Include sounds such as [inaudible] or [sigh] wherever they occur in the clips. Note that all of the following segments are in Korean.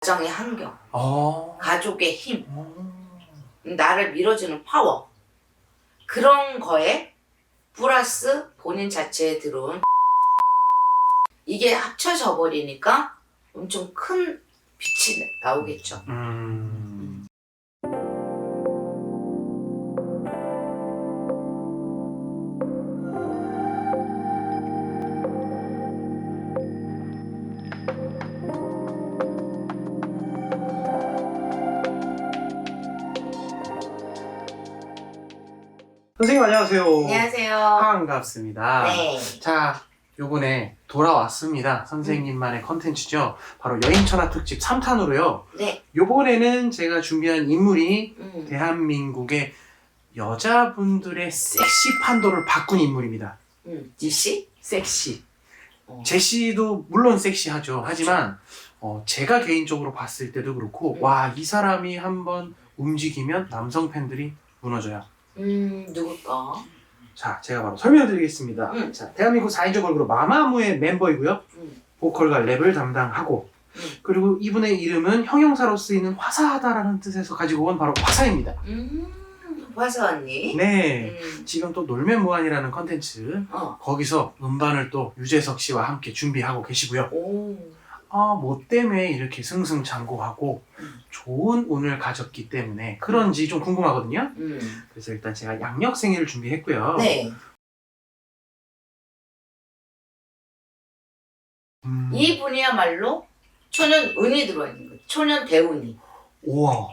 가정의 환경, 어. 가족의 힘, 어. 나를 밀어주는 파워 그런 거에 플러스 본인 자체에 들어온 [laughs] 이게 합쳐져 버리니까 엄청 큰 빛이 나오겠죠. 음. 선생님 안녕하세요. 안녕하세요. 반갑습니다. 네. 자, 요번에 돌아왔습니다. 선생님만의 컨텐츠죠. 바로 여인천하 특집 3탄으로요. 네. 요번에는 제가 준비한 인물이 음. 대한민국의 여자분들의 섹시 판도를 바꾼 인물입니다. 음. 지씨? 섹시. 어. 제시도 물론 섹시하죠. 하지만 어, 제가 개인적으로 봤을 때도 그렇고 음. 와 이 사람이 한번 움직이면 남성 팬들이 무너져요. 음, 누굴까? 자, 제가 바로 설명드리겠습니다. 음. 자, 대한민국 4인조 걸그룹 마마무의 멤버이고요. 음. 보컬과 랩을 담당하고 음. 그리고 이분의 이름은 형용사로 쓰이는 화사하다라는 뜻에서 가지고 온 바로 화사입니다. 음, 화사 언니. 네. 음. 지금 또 놀면 뭐하니라는 컨텐츠 어. 거기서 음반을 또 유재석 씨와 함께 준비하고 계시고요. 오. 아, 뭐 때문에 이렇게 승승장구하고 음. 좋은 운을 가졌기 때문에 그런지 좀 궁금하거든요. 음. 그래서 일단 제가 양력생일을 준비했고요. 네. 음, 이분이야말로 초년 운이 들어와 있는 거예요. 초년 대운이. 우와.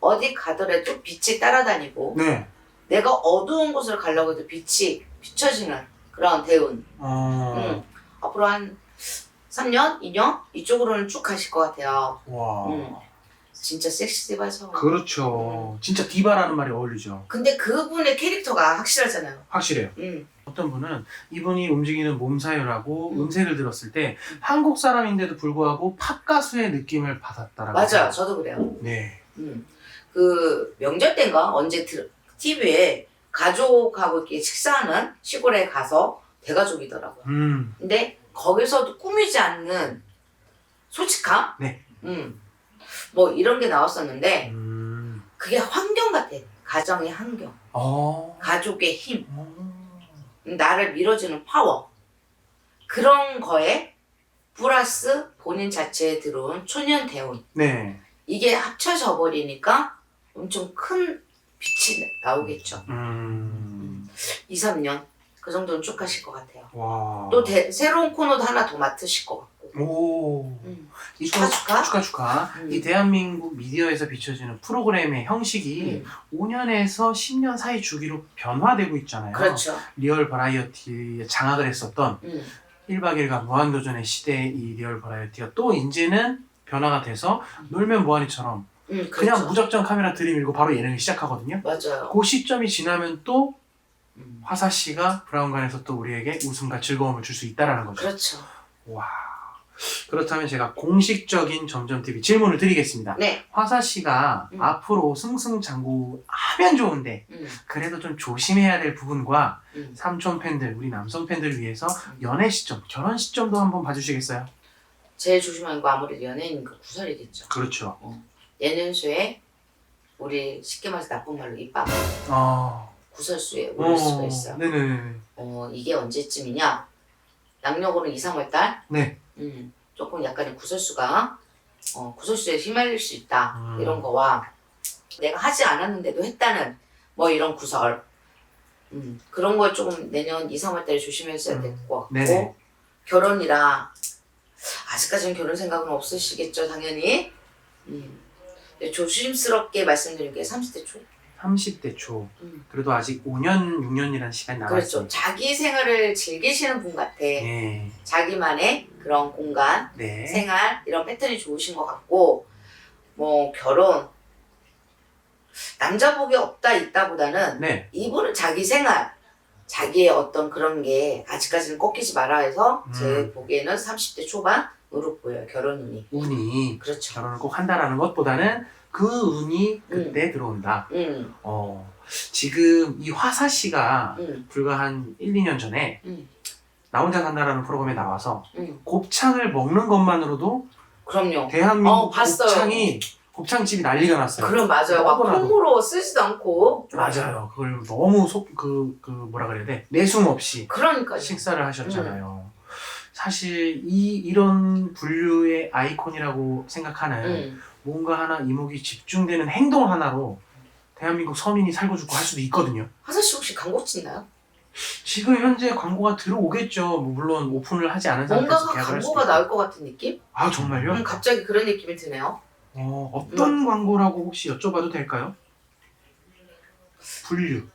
어디 가더라도 빛이 따라다니고 네. 내가 어두운 곳을 가려고 해도 빛이 비춰지는 그런 대운. 어. 음. 앞으로 한 3년, 2년 이쪽으로는 쭉 가실 것 같아요. 와. 음. 진짜 섹시 디바죠. 그렇죠. 진짜 디바라는 말이 어울리죠. 근데 그분의 캐릭터가 확실하잖아요. 확실해요. 음. 어떤 분은 이분이 움직이는 몸 사유라고 음. 음. 색을 들었을 때 한국 사람인데도 불구하고 팝 가수의 느낌을 받았다라고. 맞아요. 해요. 저도 그래요. 네. 음. 그 명절 때인가 언제 TV에 가족하고 이렇게 식사하는 시골에 가서 대가족이더라고요. 음. 근데 거기서도 꾸미지 않는 솔직함? 네. 음. 뭐 이런 게 나왔었는데 음. 그게 환경 같아. 가정의 환경, 어. 가족의 힘, 어. 나를 밀어주는 파워 그런 거에 플러스 본인 자체에 들어온 초년 대운 네. 이게 합쳐져 버리니까 엄청 큰 빛이 나오겠죠. 음. 2, 3년 그 정도는 쭉 하실 것 같아요. 와. 또 대- 새로운 코너도 하나 더 맡으실 것 같고. 오. 음. 이 축하, 또- 축하. 축하 축하. 음. 이 대한민국 미디어에서 비춰지는 프로그램의 형식이 음. 5년에서 10년 사이 주기로 변화되고 있잖아요. 그렇죠. 리얼 버라이어티에 장악을 했었던 음. 1박 2일간 무한도전의 시대의 이 리얼 버라이어티가 또 이제는 변화가 돼서 놀면 뭐하니처럼 음, 그냥 그렇죠. 무작정 카메라 들이밀고 바로 예능을 시작하거든요. 맞아요. 그 시점이 지나면 또 음. 화사 씨가 브라운관에서 또 우리에게 웃음과 즐거움을 줄 수 있다라는 거죠. 그렇죠. 와. 그렇다면 제가 공식적인 점점TV 질문을 드리겠습니다. 네. 화사 씨가 음. 앞으로 승승장구 하면 좋은데 음. 그래도 좀 조심해야 될 부분과 음. 삼촌 팬들, 우리 남성 팬들을 위해서 연애 시점, 결혼 시점도 한번 봐주시겠어요? 제일 조심한 거 아무래도 연예인 그 구설이겠죠. 그렇죠. 내년수에 우리 쉽게 말해서 나쁜 말로 입밥 어. 구설수에 오를 수가 어, 있어요. 네네. 어 이게 언제쯤이냐? 양력으로는 2, 3월 달. 네. 음, 조금 약간의 구설수가 어, 구설수에 휘말릴 수 있다 음. 이런 거와 내가 하지 않았는데도 했다는 뭐 이런 구설 음, 그런 걸 조금 내년 2, 3월 달에 조심했어야 음. 될것 같고 네네. 결혼이라 아직까지는 결혼 생각은 없으시겠죠 당연히 음, 근데 조심스럽게 말씀드린 게 30대 초 30대 초. 음. 그래도 아직 5년, 6년이라는 시간이 그렇죠 남았죠. 자기 생활을 즐기시는 분 같아 네. 자기만의 그런 공간 네. 생활 이런 패턴이 좋으신 것 같고 뭐 결혼 남자 복이 없다 있다보다는 네. 이분은 자기 생활 자기의 어떤 그런 게 아직까지는 꺾이지 말아 해서 제 음. 보기에는 30대 초반으로 보여요 결혼 운이 운이 그렇죠 결혼을 꼭 한다라는 것보다는 그 운이 그때 들어온다. 음, 어, 지금 이 화사 씨가 음, 불과 한 1, 2년 전에 음, 나 혼자 산다라는 프로그램에 나와서 음. 곱창을 먹는 것만으로도 그럼요. 대한민국 어, 봤어요. 곱창이 곱창집이 난리가 났어요. 그럼 맞아요. 막. 콩으로 쓰지도 않고. 맞아요. 그걸 너무 속 그 그 뭐라 그래야 돼 내숭 없이 그러니까요. 식사를 하셨잖아요. 사실 이 이런 분류의 아이콘이라고 생각하는 음. 뭔가 하나 이목이 집중되는 행동 하나로 대한민국 서민이 살고 죽고 할 수도 있거든요. 하사 씨 혹시 광고 치나요? 지금 현재 광고가 들어오겠죠. 뭐 물론 오픈을 하지 않은 상태에서 뭔가가 계약을 할 수도 광고가 있고. 나올 것 같은 느낌? 아 정말요? 음, 갑자기 그런 느낌이 드네요. 어, 어떤 광고라고 혹시 여쭤봐도 될까요? 분류,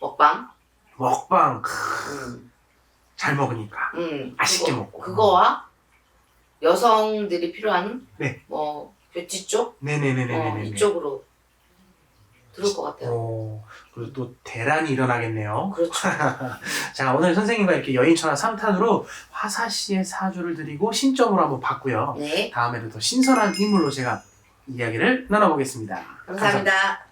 먹방. 먹방, 크, 음. 잘 먹으니까 음. 맛있게 그거, 먹고. 그거와 여성들이 필요한 네. 뭐 뷰티 쪽 어, 네네네네네. 이쪽으로 들을 것 같아요. 어, 그리고 또 대란이 일어나겠네요. 그렇죠. [laughs] 자, 오늘 선생님과 이렇게 여인천하 3탄으로 화사 씨의 사주를 드리고 신점으로 한번 봤고요. 네. 다음에도 더 신선한 인물로 제가 이야기를 나눠보겠습니다 감사합니다.